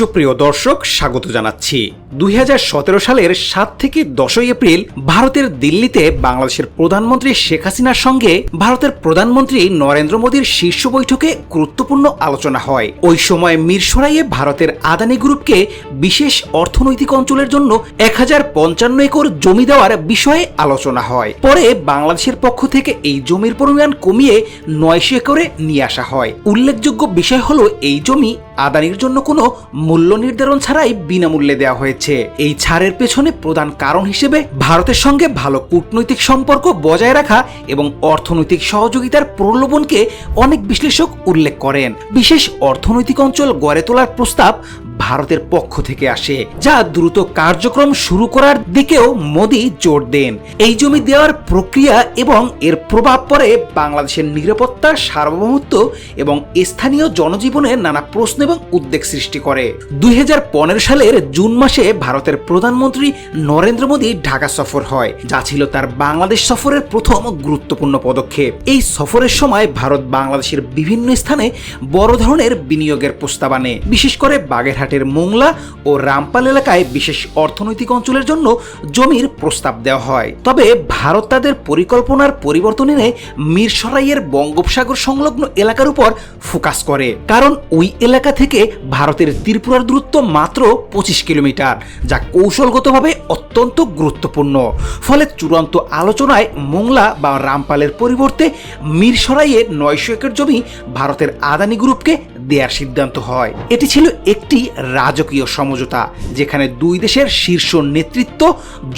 সুপ্রিয় দর্শক, স্বাগত জানাচ্ছি। দুই হাজার সতেরো সালের সাত থেকে দশই এপ্রিল ভারতের দিল্লিতে বাংলাদেশের প্রধানমন্ত্রী শেখ হাসিনার সঙ্গে ভারতের প্রধানমন্ত্রী নরেন্দ্র মোদীর শীর্ষ বৈঠকে গুরুত্বপূর্ণ আলোচনা হয়। ওই সময় মিরসরাইয়ে ভারতের আদানি গ্রুপকে বিশেষ অর্থনৈতিক অঞ্চলের জন্য এক হাজার পঞ্চান্ন একর জমি দেওয়ার বিষয়ে আলোচনা হয়। পরে বাংলাদেশের পক্ষ থেকে এই জমির পরিমাণ কমিয়ে নয়শো একরে নিয়ে আসা হয়। উল্লেখযোগ্য বিষয় হলো, এই জমি আদানির জন্য কোনো মূল্য নির্ধারণ ছাড়াই বিনামূল্যে দেওয়া হয়েছে। এই ছাড়ের পেছনে প্রধান কারণ হিসেবে ভারতের সঙ্গে ভালো কূটনৈতিক সম্পর্ক বজায় রাখা এবং অর্থনৈতিক সহযোগিতার প্রলোভনকে অনেক বিশ্লেষক উল্লেখ করেন। বিশেষ অর্থনৈতিক অঞ্চল গড়ে তোলার প্রস্তাব ভারতের পক্ষ থেকে আসে, যা দ্রুত কার্যক্রম শুরু করার দিকেও মোদী জোর দেন। এই জমি দেওয়ার প্রক্রিয়া এবং এর প্রভাব পড়ে বাংলাদেশের নিরাপত্তা, সার্বভৌমত্ব এবং স্থানীয় জনজীবনে নানা প্রশ্ন এবং উদ্বেগ সৃষ্টি করে। দুই সালের জুন মাসে ভারতের প্রধানমন্ত্রী নরেন্দ্র মোদী ঢাকা সফর হয়, যা ছিল তার বাংলাদেশ সফরের প্রথম গুরুত্বপূর্ণ পদক্ষেপ। এই সফরের সময় ভারত বাংলাদেশের বিভিন্ন স্থানে বড় ধরনের বিনিয়োগের প্রস্তাব আনে, বিশেষ করে বাগেরহাটের মোংলা ও রামপাল এলাকায় বিশেষ অর্থনৈতিক অঞ্চলের জন্য জমির প্রস্তাব দেওয়া হয়। তবে ভারত তাদের পরিকল্পনার পরিবর্তন এনে মিরসরাইয়ের বঙ্গোপসাগর সংলগ্ন এলাকার উপর ফোকাস করে। কারণ ওই এলাকা থেকে ভারতের ত্রিপুরার দূরত্ব মাত্র পঁচিশ কিলোমিটার, যা কৌশলগতভাবে অত্যন্ত গুরুত্বপূর্ণ। ফলে চূড়ান্ত আলোচনায় মোংলা বা রামপালের পরিবর্তে মিরসরাইয়ে নয়শো একর জমি ভারতের আদানি গ্রুপকে দেওয়ার সিদ্ধান্ত হয়। এটি ছিল একটি রাজকীয় সমঝোতা, যেখানে দুই দেশের শীর্ষ নেতৃত্ব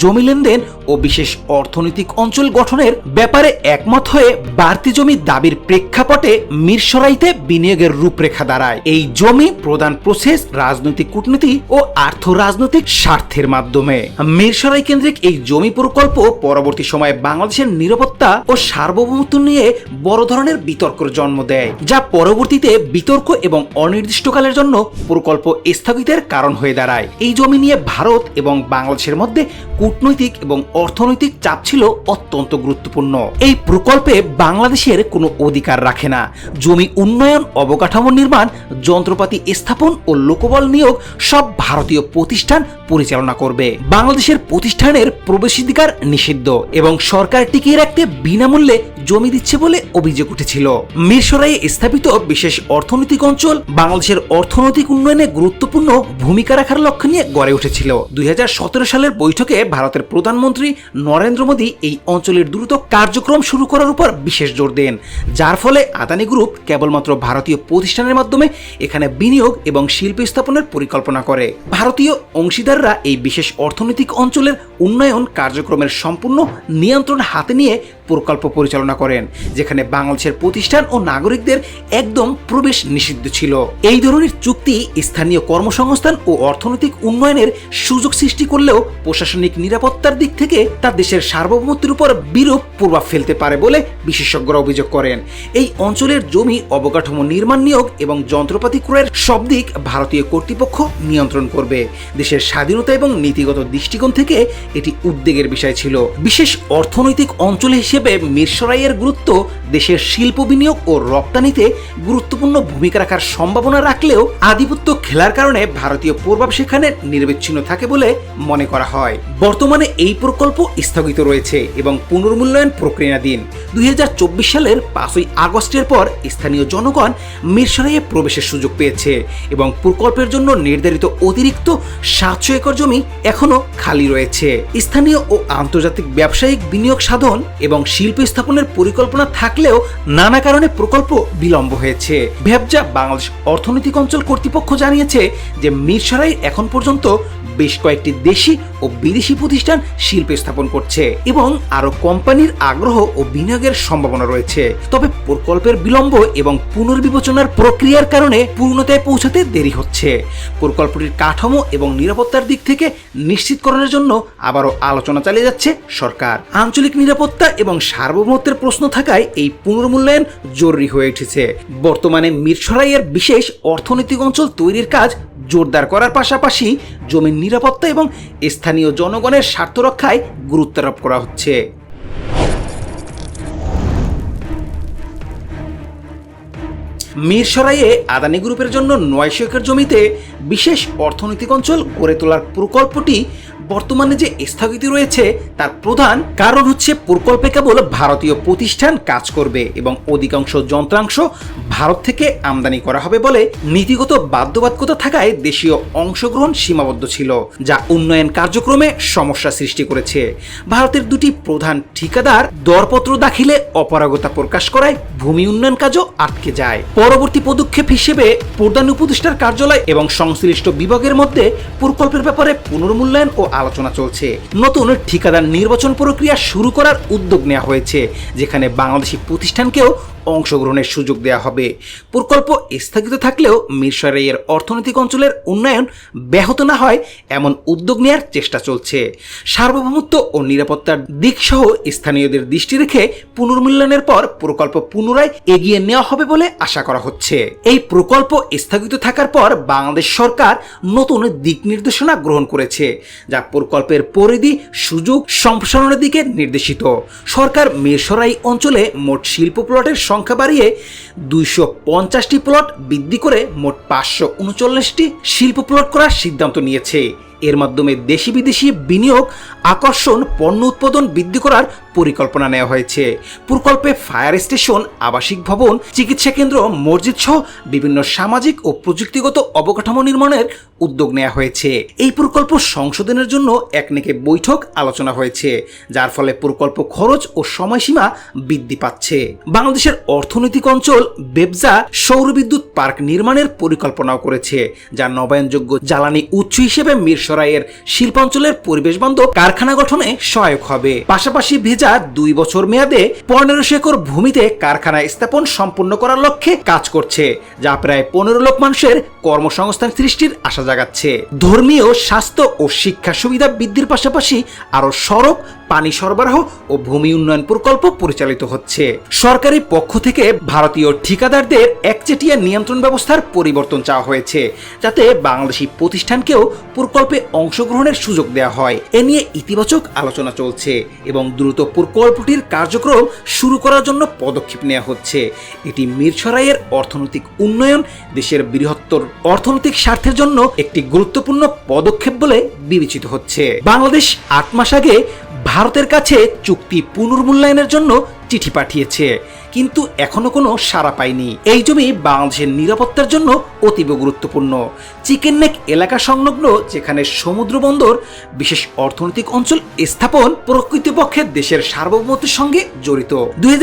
জমি লেনদেন ও বিশেষ অর্থনৈতিক অঞ্চল গঠনের ব্যাপারে একমত হয়ে বাড়তি জমি দাবির প্রেক্ষাপটে মিরসরাইতে বিনিয়োগের রূপরেখা দাঁড়ায়। এই জমি প্রদান প্রসেস রাজনৈতিক কূটনীতি ও আর্থ রাজনৈতিক স্বার্থের মাধ্যমে। মিরসরাই কেন্দ্রিক এই জমি প্রকল্প পরবর্তী সময়ে বাংলাদেশের নিরাপত্তা ও সার্বভৌমত্ব নিয়ে বড় ধরনের বিতর্কের জন্ম দেয়, যা পরবর্তীতে বিতর্ক এবং অনির্দিষ্টকালের জন্য প্রকল্প স্থগিতের কারণ হয়ে দাঁড়ায়। এই জমি নিয়ে ভারত এবং বাংলাদেশের মধ্যে কূটনৈতিক এবং অর্থনৈতিক চাপ ছিল অত্যন্ত গুরুত্বপূর্ণ। এই প্রকল্পে বাংলাদেশের কোনো অধিকার রাখে না। জমি উন্নয়ন, অবকাঠামো নির্মাণ, যন্ত্রপাতি স্থাপন ও লোকবল নিয়োগ সব ভারতীয় প্রতিষ্ঠান পরিচালনা করবে। বাংলাদেশের প্রতিষ্ঠানের প্রবেশাধিকার নিষিদ্ধ এবং সরকার টিকিয়ে রাখতে বিনামূল্যে জমি দিচ্ছে বলে অভিযোগ উঠেছিল। মিরসরাইয়ে স্থাপিত বিশেষ অর্থনৈতিক অঞ্চল বাংলাদেশের অর্থনৈতিক উন্নয়নে গুরুত্বপূর্ণ ভূমিকা রাখার লক্ষ্য নিয়ে গড়ে উঠেছিল। দুই হাজার সতেরো সালের বৈঠকে ভারতের প্রধানমন্ত্রী নরেন্দ্র মোদী এই অঞ্চলের দ্রুত কার্যক্রম শুরু করার উপর বিশেষ জোর দেন, যার ফলে আদানি গ্রুপ কেবলমাত্র ভারতীয় প্রতিষ্ঠানের মাধ্যমে এখানে বিনিয়োগ এবং শিল্প স্থাপনের পরিকল্পনা করে। ভারতীয় অংশীদাররা এই বিশেষ অর্থনৈতিক অঞ্চলের উন্নয়ন কার্যক্রমের সম্পূর্ণ নিয়ন্ত্রণ হাতে নিয়ে প্রকল্প পরিচালনা করেন, যেখানে বাংলাদেশের প্রতিষ্ঠান ও নাগরিকদের একদম প্রবেশ নিষিদ্ধ ছিল। এই ধরনের চুক্তি স্থানীয় কর্মসংস্থান ও অর্থনৈতিক উন্নয়নের সুযোগ সৃষ্টি করলেও প্রশাসনিক নিরাপত্তার দিক থেকে তার দেশের সার্বভৌমত্বের উপর বিরূপ প্রভাব ফেলতে পারে বলে বিশেষজ্ঞরা অভিযোগ করেন। এই অঞ্চলের জমি অবকাঠামো নির্মাণ নিয়োগ এবং যন্ত্রপাতি ক্রয়ের সব দিক ভারতীয় কর্তৃপক্ষ নিয়ন্ত্রণ করবে। দেশের স্বাধীনতা এবং নীতিগত দৃষ্টিকোণ থেকে এটি উদ্বেগের বিষয় ছিল। বিশেষ অর্থনৈতিক অঞ্চল মিরসরাইয়ের গুরুত্ব দেশের শিল্প বিনিয়োগ ও রপ্তানিতে গুরুত্বপূর্ণ ভূমিকা রাখার সম্ভাবনা রাখলেও আধিপত্য খেলার কারণে ভারতীয় প্রভাব সেখানে নিরবিচ্ছিন্ন থাকে বলে মনে করা হয়। বর্তমানে এই প্রকল্প স্থগিত রয়েছে এবং পুনর্মূল্যায়ন প্রক্রিয়াধীন। দুই হাজার চব্বিশ সালের পাঁচই আগস্টের পর স্থানীয় জনগণ মিরসরাইয়ে প্রবেশের সুযোগ পেয়েছে এবং প্রকল্পের জন্য নির্ধারিত অতিরিক্ত সাতশো একর জমি এখনও খালি রয়েছে। স্থানীয় ও আন্তর্জাতিক ব্যবসায়িক বিনিয়োগ সাধন এবং শিল্প স্থাপনের পরিকল্পনা থাকলেও নানা কারণে প্রকল্প বিলম্ব হয়েছে। ভ্যাবজা বাংলাদেশ অর্থনৈতিক অঞ্চল কর্তৃপক্ষ জানিয়েছে যে মিরসরাই এখন পর্যন্ত বেশ কয়েকটি দেশি ও বিদেশি প্রতিষ্ঠান শিল্প স্থাপন করছে এবং আরও কোম্পানির আগ্রহ ও বিনিয়োগের সম্ভাবনা রয়েছে। তবে প্রকল্পের বিলম্ব এবং পুনর্বিবেচনার প্রক্রিয়ার কারণে পূর্ণতায় পৌঁছাতে দেরি হচ্ছে। প্রকল্পটির কাঠামো এবং নিরাপত্তার দিক থেকে নিশ্চিতকরণের জন্য আবারও আলোচনা চালিয়ে যাচ্ছে সরকার। আঞ্চলিক নিরাপত্তা এবং সার্বভৌমত্বের প্রশ্ন থাকায় এই পুনর্মূল্যায়ন জরুরি হয়ে উঠেছে। বর্তমানে মিরসরাইয়ের বিশেষ অর্থনৈতিক অঞ্চল তৈরির কাজ জোরদার করার পাশাপাশি জমির নিরাপত্তা এবং স্থানীয় জনগণের স্বার্থ রক্ষায় গুরুত্বারোপ করা হচ্ছে। মিরসরাইয়ে আদানি গ্রুপের জন্য নয়শো একর জমিতে বিশেষ অর্থনৈতিক অঞ্চল গড়ে তোলার প্রকল্পটি বর্তমানে যে স্থগিত রয়েছে তার প্রধান কারণ হচ্ছে প্রকল্পে কেবল ভারতীয় প্রতিষ্ঠান কাজ করবে এবং অধিকাংশ যন্ত্রাংশ ভারত থেকে আমদানি করা হবে বলে নীতিগত বাধ্যবাধকতা থাকায় দেশীয় অংশগ্রহণ সীমাবদ্ধ ছিল, যা উন্নয়ন কার্যক্রমে সমস্যা সৃষ্টি করেছে। ভারতের দুটি প্রধান ঠিকাদার দরপত্র দাখিলে অপারগতা প্রকাশ করায় ভূমি উন্নয়ন কাজও আটকে যায়। পরবর্তী পদক্ষেপ হিসেবে প্রধান উপদেষ্টার কার্যালয় এবং সংশ্লিষ্ট বিভাগের মধ্যে প্রকল্পের ব্যাপারে পুনর্মূল্যায়ন ও আলোচনা চলছে। নতুন ঠিকাদার নির্বাচন প্রক্রিয়া শুরু করার উদ্যোগ নেওয়া হয়েছে, যেখানে বাংলাদেশি প্রতিষ্ঠানকেও অংশগ্রহণের সুযোগ দেওয়া হবে। প্রকল্প স্থগিত থাকলেও মিরসরাইয়ের অর্থনৈতিক অঞ্চলের উন্নয়ন ব্যাহত না হয় এমন উদ্যোগ নেওয়ার চেষ্টা চলছে। সার্বভৌমত্ব ও নিরাপত্তার দিকসহ স্থানীয়দের দৃষ্টি রেখে পুনর্মূল্যায়নের পর প্রকল্প পুনরায় এগিয়ে নেওয়া হবে বলে আশা করা হচ্ছে। এই প্রকল্প স্থগিত থাকার পর বাংলাদেশ সরকার নতুন দিক নির্দেশনা গ্রহণ করেছে, যা প্রকল্পের পরিধি, সুযোগ, সম্প্রসারণের দিকে নির্দেশিত। সরকার মিরসরাই অঞ্চলে মোট শিল্প প্লটের সংখ্যা বাড়িয়ে দুইশো পঞ্চাশটি প্লট বৃদ্ধি করে মোট পাঁচশো উনচল্লিশটি শিল্প প্লট করার সিদ্ধান্ত নিয়েছে। এর মাধ্যমে দেশি বিদেশি বিনিয়োগ, আকর্ষণ, পণ্য উৎপাদন বৃদ্ধি করার পরিকল্পনা নেওয়া হয়েছে। প্রকল্পে ফায়ার স্টেশন, আবাসিক ভবন, চিকিৎসা কেন্দ্র, মসজিদ সহ বিভিন্ন সামাজিক ও প্রযুক্তিগত অবকাঠামো নির্মাণের উদ্যোগ নেওয়া হয়েছে। এই প্রকল্প সংশোধনের জন্য একনেকে বৈঠক আলোচনা হয়েছে, যার ফলে প্রকল্প খরচ ও সময়সীমা বৃদ্ধি পাচ্ছে। বাংলাদেশের অর্থনৈতিক অঞ্চল বেবজা সৌর বিদ্যুৎ পার্ক নির্মাণের পরিকল্পনাও করেছে, যা নবায়নযোগ্য জ্বালানি উৎস হিসেবে মিরসরাইয়ের শিল্পাঞ্চলের পরিবেশ বান্ধব কারখানা গঠনে সহায়ক হবে। পাশাপাশি ভেজা দুই বছর মেয়াদে পনেরোশো একর ভূমিতে কারখানা স্থাপন সম্পূর্ণ করার লক্ষ্যে কাজ করছে, যা প্রায় পনেরো লক্ষ মানুষের কর্মসংস্থান সৃষ্টির আশা জাগাচ্ছে। ধর্মীয় স্বাস্থ্য ও শিক্ষা সুবিধা বৃদ্ধির পাশাপাশি আরও সড়ক পানি সরবরাহ ও ভূমি উন্নয়ন প্রকল্প পরিচালিত হচ্ছে। সরকারি পক্ষ থেকে ভারতীয় ঠিকাদারদের একচেটিয়া নিয়ন্ত্রণ ব্যবস্থার পরিবর্তন চাওয়া হয়েছে, যাতে বাংলাদেশি প্রতিষ্ঠানকেও প্রকল্পে অংশগ্রহণের সুযোগ দেওয়া হয়। এ নিয়ে ইতিবাচক আলোচনা চলছে এবং দ্রুত প্রকল্পটির কার্যক্রম শুরু করার জন্য পদক্ষেপ নেওয়া হচ্ছে। এটি মিরসরাইয়ের অর্থনৈতিক উন্নয়ন, দেশের বৃহত্তর অর্থনৈতিক স্বার্থের জন্য একটি গুরুত্বপূর্ণ পদক্ষেপ বলে বিবেচিত হচ্ছে। বাংলাদেশ আট মাস আগে ভারতের কাছে চুক্তি পুনর্মূল্যায়নের জন্য চিঠি পাঠিয়েছে। কিন্তু এখনও কোনো সাড়া পায়নি। এই জমি বাংলাদেশের নিরাপত্তার জন্য অতীব গুরুত্বপূর্ণ। চিকেন নেক এলাকা সংলগ্ন, যেখানে সমুদ্র বন্দর, বিশেষ অর্থনৈতিক অঞ্চল স্থাপন প্রকৃতপক্ষে দেশের সার্বভৌমত্বের সঙ্গে জড়িত। দুই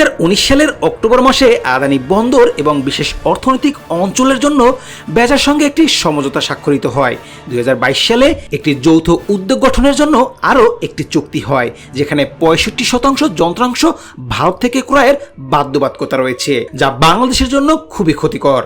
সালের অক্টোবর মাসে আদানি বন্দর এবং বিশেষ অর্থনৈতিক অঞ্চলের জন্য বেজার সঙ্গে একটি সমঝোতা স্বাক্ষরিত হয়। দুই হাজার বাইশ সালে একটি যৌথ উদ্যোগ গঠনের জন্য আরও একটি চুক্তি হয়, যেখানে পঁয়ষট্টি শতাংশ যন্ত্রাংশ ভারত থেকে ক্রয়ের বাধ্যবাধকতা রয়েছে যা বাংলাদেশের জন্য খুবই ক্ষতিকর।